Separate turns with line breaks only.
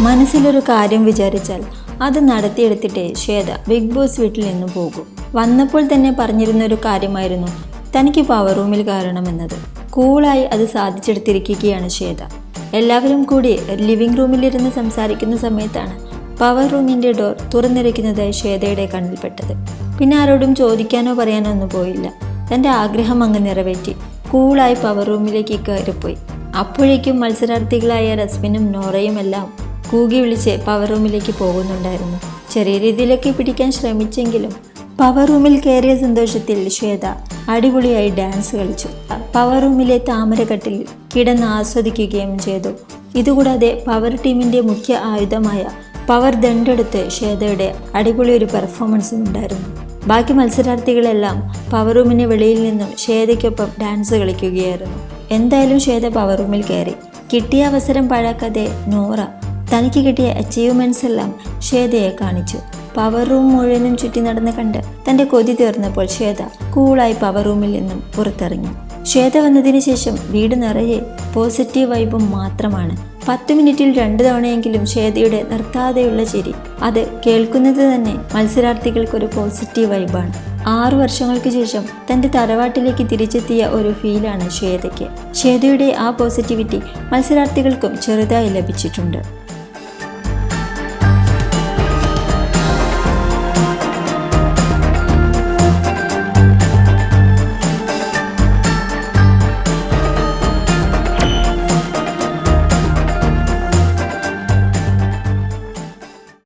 മനസ്സിലൊരു കാര്യം വിചാരിച്ചാൽ അത് നടത്തിയെടുത്തിട്ടേ ശ്വേത ബിഗ് ബോസ് വീട്ടിൽ നിന്ന് പോകും. വന്നപ്പോൾ തന്നെ പറഞ്ഞിരുന്ന ഒരു കാര്യമായിരുന്നു തനിക്ക് പവർ റൂമിൽ കയറണമെന്നത്. കൂളായി അത് സാധിച്ചെടുത്തിരിക്കുകയാണ് ശ്വേത. എല്ലാവരും കൂടി ലിവിംഗ് റൂമിലിരുന്ന് സംസാരിക്കുന്ന സമയത്താണ് പവർ റൂമിന്റെ ഡോർ തുറന്നിരിക്കുന്നതായി ശ്വേതയുടെ കണ്ണിൽപ്പെട്ടത് പിന്നെ ആരോടും ചോദിക്കാനോ പറയാനോ ഒന്നും പോയില്ല. തന്റെ ആഗ്രഹം അങ്ങ് നിറവേറ്റി കൂളായി പവർ റൂമിലേക്ക് കയറിപ്പോയി. അപ്പോഴേക്കും മത്സരാർത്ഥികളായ റസ്മിനും നോറയും എല്ലാം കൂകി വിളിച്ച് പവർ റൂമിലേക്ക് പോകുന്നുണ്ടായിരുന്നു. ചെറിയ രീതിയിലൊക്കെ പിടിക്കാൻ ശ്രമിച്ചെങ്കിലും പവർ റൂമിൽ കയറിയ സന്തോഷത്തിൽ ശ്വേത അടിപൊളിയായി ഡാൻസ് കളിച്ചു. പവർ റൂമിലെ താമരക്കട്ടിൽ കിടന്ന് ആസ്വദിക്കുകയും ചെയ്തു. ഇതുകൂടാതെ പവർ ടീമിന്റെ മുഖ്യ ആയുധമായ പവർ ദണ്ടെടുത്ത് ശ്വേതയുടെ അടിപൊളി ഒരു പെർഫോമൻസും ഉണ്ടായിരുന്നു. ബാക്കി മത്സരാർത്ഥികളെല്ലാം പവർ റൂമിന് വെളിയിൽ നിന്നും ശ്വേതയ്ക്കൊപ്പം ഡാൻസ് കളിക്കുകയായിരുന്നു. എന്തായാലും ശ്വേത പവർ റൂമിൽ കയറി. കിട്ടിയ അവസരം പാഴാക്കാതെ നോറ തനിക്ക് കിട്ടിയ അച്ചീവ്മെന്റ്സ് എല്ലാം ശ്വേതയെ കാണിച്ചു. പവർ റൂം മുഴുവനും ചുറ്റി നടന്ന് കണ്ട് തന്റെ കൊതി തീർന്നപ്പോൾ ശ്വേത കൂളായി പവർ റൂമിൽ നിന്നും പുറത്തിറങ്ങി. ശ്വേത വന്നതിന് ശേഷം വീട് നിറയെ പോസിറ്റീവ് വൈബും മാത്രമാണ്. പത്ത് മിനിറ്റിൽ രണ്ട് തവണയെങ്കിലും ശ്വേതയുടെ നിർത്താതെയുള്ള ചിരി. അത് കേൾക്കുന്നത് തന്നെ മത്സരാർത്ഥികൾക്കൊരു പോസിറ്റീവ് വൈബാണ് ആറു വർഷങ്ങൾക്ക് ശേഷം തന്റെ തറവാട്ടിലേക്ക് തിരിച്ചെത്തിയ ഒരു ഫീലാണ് ശ്വേതയ്ക്ക്. ശ്വേതയുടെ ആ പോസിറ്റിവിറ്റി മത്സരാർത്ഥികൾക്കും ചെറുതായി ലഭിച്ചിട്ടുണ്ട്.